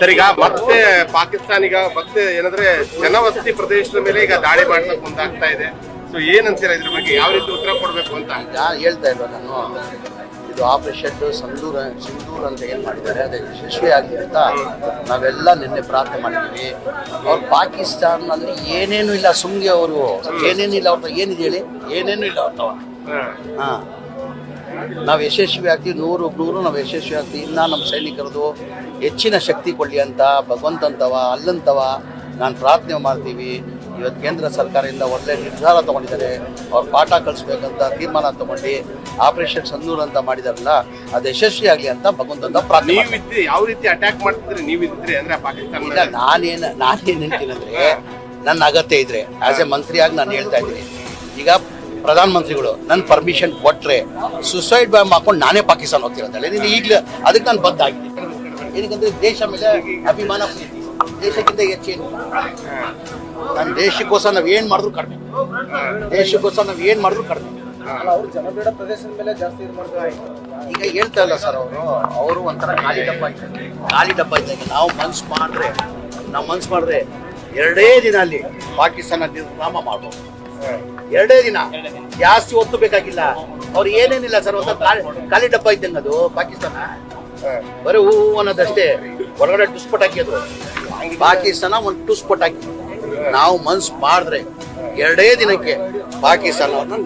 Sir ಈಗ ಮತ್ತೆ ಪಾಕಿಸ್ತಾನ ಈಗ ಮತ್ತೆ ಏನಂದ್ರೆ ಜನವಸತಿ ಪ್ರದೇಶದ ಮೇಲೆ ಈಗ ದಾಳಿ ಮಾಡ್ಲಿಕ್ಕೆ ಮುಂದಾಗ್ತಾ ಇದೆ. ಸೊ ಏನಂತೀರಾ ಇದ್ರ ಬಗ್ಗೆ? ಯಾವ ರೀತಿ ಉತ್ತರ ಕೊಡ್ಬೇಕು ಅಂತ? ಹೇಳ್ತಾ ಇಲ್ವ ನಾನು? ಇದು ಆಪರೇಷನ್ ಸಂದೂರ ಸಿಂಧೂರ್ ಅಂತ ಏನ್ ಮಾಡಿದ್ದಾರೆ ಅದು ಯಶಸ್ವಿ ಆಗಲಿ ಅಂತ ನಾವೆಲ್ಲ ನಿನ್ನೆ ಪ್ರಾರ್ಥನೆ ಮಾಡಿದ್ದೀವಿ. ಅವ್ರು ಪಾಕಿಸ್ತಾನಲ್ಲಿ ಏನೇನು ಇಲ್ಲ ಸುಮ್ಗೆ ಅವರು ಏನೇನು ಇಲ್ಲ ಅವ್ರ ಏನಿದೆ ಹೇಳಿ? ಏನೇನು ಇಲ್ಲ ಅವ್ರ ಹಾ. ನಾವು ಯಶಸ್ವಿ ಆಗ್ತೀವಿ ನೂರು ನೂರು ನಾವು ಯಶಸ್ವಿ ಆಗ್ತೀವಿ ಇನ್ನ ನಮ್ಮ ಸೈನಿಕರದು ಹೆಚ್ಚಿನ ಶಕ್ತಿ ಕೊಡಲಿ ಅಂತ ಭಗವಂತಂತವ ಅಲ್ಲಂತವ ನಾನು ಪ್ರಾರ್ಥನೆ ಮಾಡ್ತೀವಿ. ಇವತ್ತು ಕೇಂದ್ರ ಸರ್ಕಾರದಿಂದ ಒಳ್ಳೆ ನಿರ್ಧಾರ ತಗೊಂಡಿದ್ದಾರೆ. ಅವ್ರು ಪಾಠ ಕಳಿಸ್ಬೇಕಂತ ತೀರ್ಮಾನ ತಗೊಂಡು ಆಪರೇಷನ್ ಸಂದೂರ್ ಅಂತ ಮಾಡಿದಾರಲ್ಲ ಅದು ಯಶಸ್ವಿ ಆಗಲಿ ಅಂತ ಭಗವಂತ ಪ್ರಾರ್ಥನೆ. ಯಾವ ರೀತಿ ಅಟ್ಯಾಕ್ ಮಾಡ್ತಿದ್ರಿ? ನೀವು ಇದ್ರಿ ಅಂದ್ರೆ ಪಾಕಿಸ್ತಾನ ನಾನೇನು ನಾನೇನು ಹೇಳ್ತೀನಿ ಅಂದರೆ ನನ್ನ ಅಗತ್ಯ ಇದ್ರೆ ಆಸ್ ಎ ಮಂತ್ರಿಯಾಗಿ ನಾನು ಹೇಳ್ತಾ ಇದ್ದೀನಿ. ಈಗ ಪ್ರಧಾನ ಮಂತ್ರಿಗಳು ನನ್ನ ಪರ್ಮಿಷನ್ ಕೊಟ್ಟರೆ ಸುಸೈಡ್ ಬಾಂಬ್ ಹಾಕೊಂಡು ನಾನೇ ಪಾಕಿಸ್ತಾನ ಹೋಗ್ತಿರೋದಲ್ಲ ನೀನು ಈಗಲೇ ಅದಕ್ಕೆ ನಾನು ಬದ್ಧ ಆಗಿದೆ ಏನಕ್ಕಂದ್ರೆ ದೇಶ ಮೇಲೆ ಅಭಿಮಾನ ಪ್ರೀತಿ. ದೇಶಕ್ಕಿಂತ ಹೆಚ್ಚೇನು ನನ್ನ ದೇಶಕ್ಕೋಸ್ಕರ ನಾವು ಏನು ಮಾಡಿದ್ರು ಕಡಿಮೆ. ದೇಶಕ್ಕೋಸ್ಕರ ನಾವು ಏನು ಮಾಡಿದ್ರು ಕಡಿಮೆ. ಅವರು ಜನಬೇಡ ಪ್ರದೇಶದ ಮೇಲೆ ಜಾಸ್ತಿ ಇದು ಮಾಡ್ತಾರೆ ಈಗ ಹೇಳ್ತಾ ಇಲ್ಲ ಸರ್ ಅವರು. ಅವರು ಒಂಥರ ಖಾಲಿ ಡಬ್ಬ ಇದ್ದಾರೆ. ಖಾಲಿ ಡಬ್ಬ ಇದ್ದಂಗೆ ನಾವು ಮನ್ಸು ಮಾಡಿದ್ರೆ ನಾವು ಮನ್ಸು ಮಾಡಿದ್ರೆ ಎರಡೇ ದಿನ ಅಲ್ಲಿ ಪಾಕಿಸ್ತಾನ ನಿರ್ನಾಮ ಮಾಡ್ಬೋದು. ಎರಡೇ ದಿನ. ಜಾಸ್ತಿ ಹೊತ್ತು ಬೇಕಾಗಿಲ್ಲ. ಅವ್ರು ಏನೇನಿಲ್ಲ ಸರ್, ಒಂದು ಖಾಲಿ ಡಬ್ಬ ಇದ್ದಂಗೆ ಅದು? ಪಾಕಿಸ್ತಾನ? ಬರೀ ಹೂ ಅನ್ನೋದಷ್ಟೇ. ಹೊರಗಡೆ ಟುಸ್ಪಟ್ ಹಾಕಿದ್ರು. ಪಾಕಿಸ್ತಾನ ಒಂದು ಟುಸ್ಪಟ್ ಹಾಕಿ. ನಾವು ಮನ್ಸ್ ಮಾಡಿದ್ರೆ ಎರಡೇ ದಿನಕ್ಕೆ ಪಾಕಿಸ್ತಾನವನ್ನು